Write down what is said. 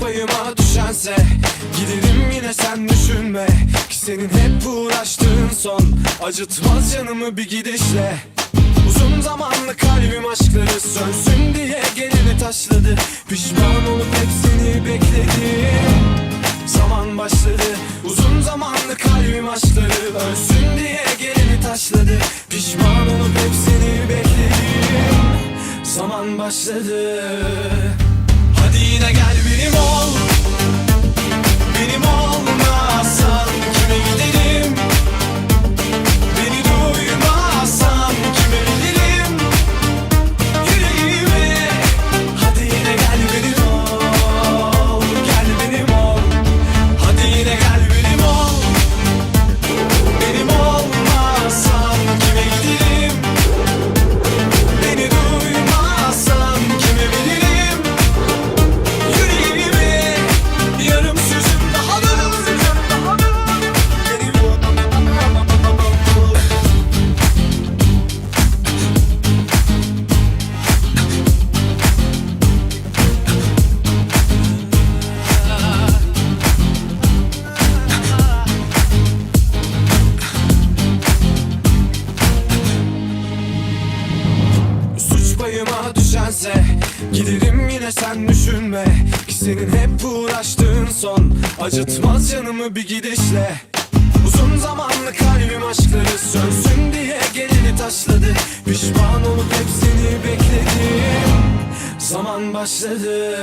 payıma düşense Giderim yine sen düşünme. Ki senin hep uğraştığın son Acıtmaz canımı bir gidişle. Uzun zamanlı kalbim aşkları sönsün diye gelini taşladı. Pişman olup hepsini bekledim Zaman başladı Uzun zamanlı kalbim aşkları ölsün diye gelini taşladı. Pişman olup hepsini bekledim Zaman başladı benim ol düşense Giderim yine sen düşünme Ki senin hep uğraştığın son. Acıtmaz canımı bir gidişle. Uzun zamanlı kalbim aşkları sönsün diye gelini taşladı. Pişman olup hepsini bekledim. Zaman başladı